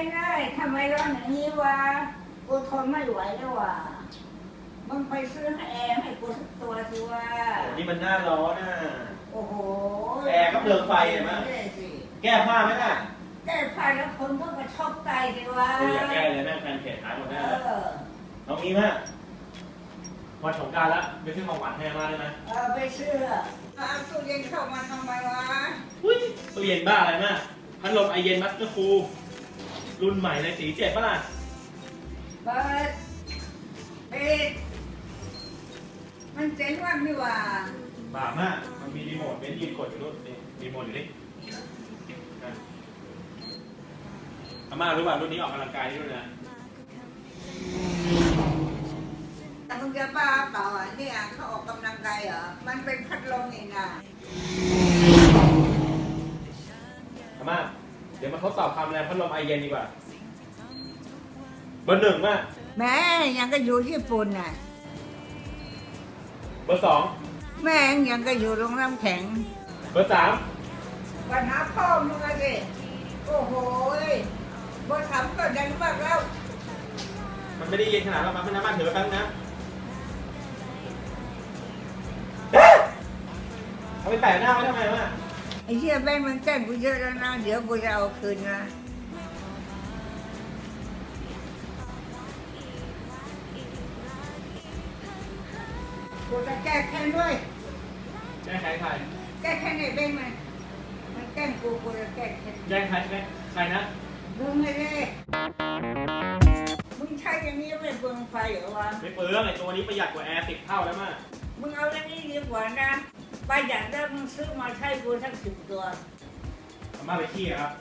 งเลยทำไมร้อนอย่างนี้วะกูทนไม่ไหวแล้วว่ะมึงไปซื้อให้แอร์ให้กูสักตัวสิวะโอ้นี่มันหน้าร้อนอะ โอ้โหแอร์ก็เปลืองไฟเห็นไหม ด้สิแก้ผ้าไหมน่ะแก้ผ้าแล้วคนก็กระชอบใจสิวะโอ้ยอย่าแก้เลยแม่งแฟนเพจหายหมดเอแน่เลยอน้องมีมากวันสงกรารแล้วไปซื้อของหวานให้อามาได้ไหมเออไปซื้อเอาตู้เย็นเข้ามาทำไมวะ อุ้ยตู้เย็นบ้าอะไรมากพัดลมไอเย็นมัสเตอร์คูล รุ่นใหม่เลยสีเจ็ดป่ะล่ะเปิดปิดมันเจ๋งว่ากนี่หว่าบ้ามากมันมีรีโมทเป็นยืนกดอยู่นู่นนี่รีโมทอยู่นี่อะอาม่ารู้ป่ะรุ่นนี้ออกกำลังกายด้วยนะ แต่มึงจะบ้าเปล่าอะเนี่ยเขาออกกำลังกายเหรอ มันเป็นพัดลมนี่นะอาม่าเดี๋ยวมาทดสอบความแรงพัดลมไอเย็นดีกว่าเบอร์หนึ่งป่ะแม่ยังก็อยู่ญี่ปุ่นน่ะเบอร์สองแม่งยังก็อยู่โรงน้ำแข็งเบอร์สามปัญหาพ่อมึงอะสิโอ้โหยบนถามก็ดังมากแล้วมันไม่ได้เย็นขนาดนั้นมาไม่น้ำมาถือไปแป๊บนึงนะเอาไปแปะหน้าไว้ทำไมวะ ไอ้เหี้ยแม่งมันแกล้งกูเยอะแล้วนะ เดี๋ยวกูจะเอาคืนนะกูจะแก้แค้นด้วยแย่งใครใครแก้แค้นไอ้เบ้งมันมันแกล้งกูกูจะแก้แค้นแย่งใครใครใครนะมึงเลยดิมึงใช้อย่างนี้ไม่เปลืองไฟเหรอวะ ไม่เปลืองไอ้ตัวนี้ประหยัดกว่าแอร์สิบเท่าแล้วมากมึงเอาเรื่องนี้ดีกว่านะ ประหยัดแล้วมึงซื้อมาใช้กูสักสิบตัว อาม่าไปขี้อะครับ